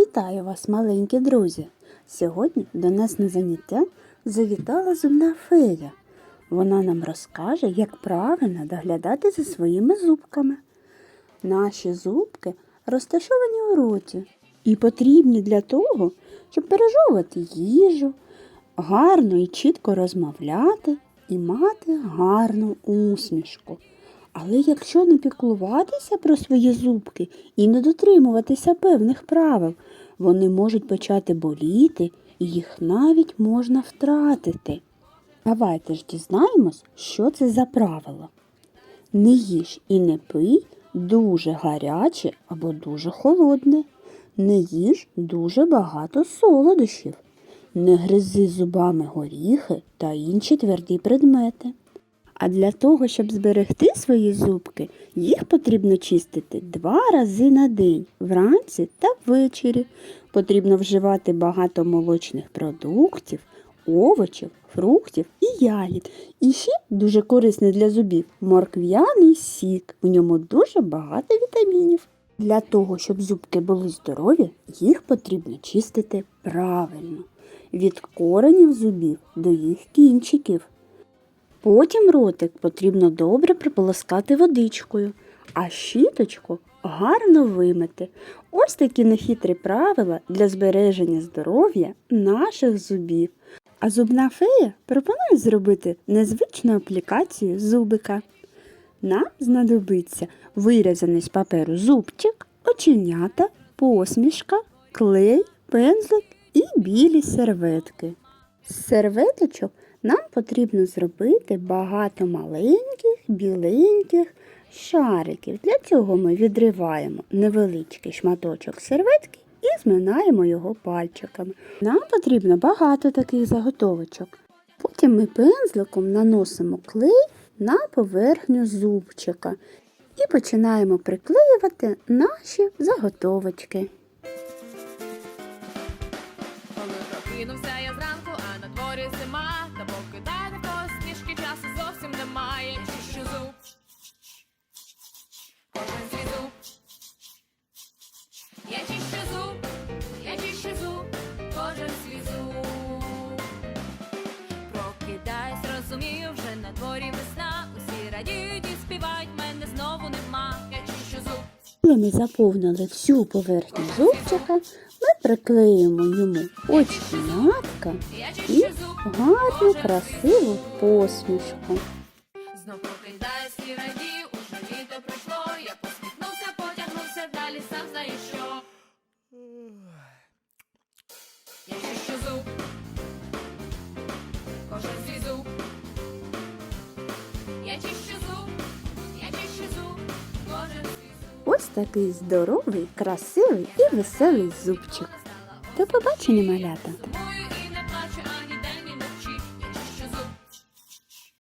Вітаю вас, маленькі друзі! Сьогодні до нас на заняття завітала зубна фея. Вона нам розкаже, як правильно доглядати за своїми зубками. Наші зубки розташовані у роті і потрібні для того, щоб пережовувати їжу, гарно і чітко розмовляти і мати гарну усмішку. Але якщо не піклуватися про свої зубки і не дотримуватися певних правил, вони можуть почати боліти і їх навіть можна втратити. Давайте ж дізнаємось, що це за правило. Не їж і не пий дуже гаряче або дуже холодне. Не їж дуже багато солодощів. Не гризи зубами горіхи та інші тверді предмети. А для того, щоб зберегти свої зубки, їх потрібно чистити два рази на день, вранці та ввечері. Потрібно вживати багато молочних продуктів, овочів, фруктів і ягід. І ще дуже корисний для зубів моркв'яний сік. В ньому дуже багато вітамінів. Для того, щоб зубки були здорові, їх потрібно чистити правильно. Від коренів зубів до їх кінчиків. Потім ротик потрібно добре приполоскати водичкою, а щіточку гарно вимити. Ось такі нехитрі правила для збереження здоров'я наших зубів. А зубна фея пропонує зробити незвичну аплікацію зубика. Нам знадобиться вирізаний з паперу зубчик, оченята, посмішка, клей, пензлик і білі серветки. Серветочок нам потрібно зробити багато маленьких біленьких шариків. Для цього ми відриваємо невеличкий шматочок серветки і зминаємо його пальчиками. Нам потрібно багато таких заготовочок. Потім ми пензликом наносимо клей на поверхню зубчика і починаємо приклеювати наші заготовочки. Дворі зима, та покидати посмішки часу зовсім немає. Чищу зуб. Кожен свій зуб. Я чищу зуб, я чищу зуб, кожен свій зуб. Прокидаюсь, розумію, вже на дворі весна. Усі радіють і співають, мене знову нема. Я чищу зуб. Коли ми заповнили всю поверхню зубчика, ми приклеїмо йому оченятка і гарну красиву посмішку. Такий здоровий, красивий і веселий зубчик. До побачення, малята!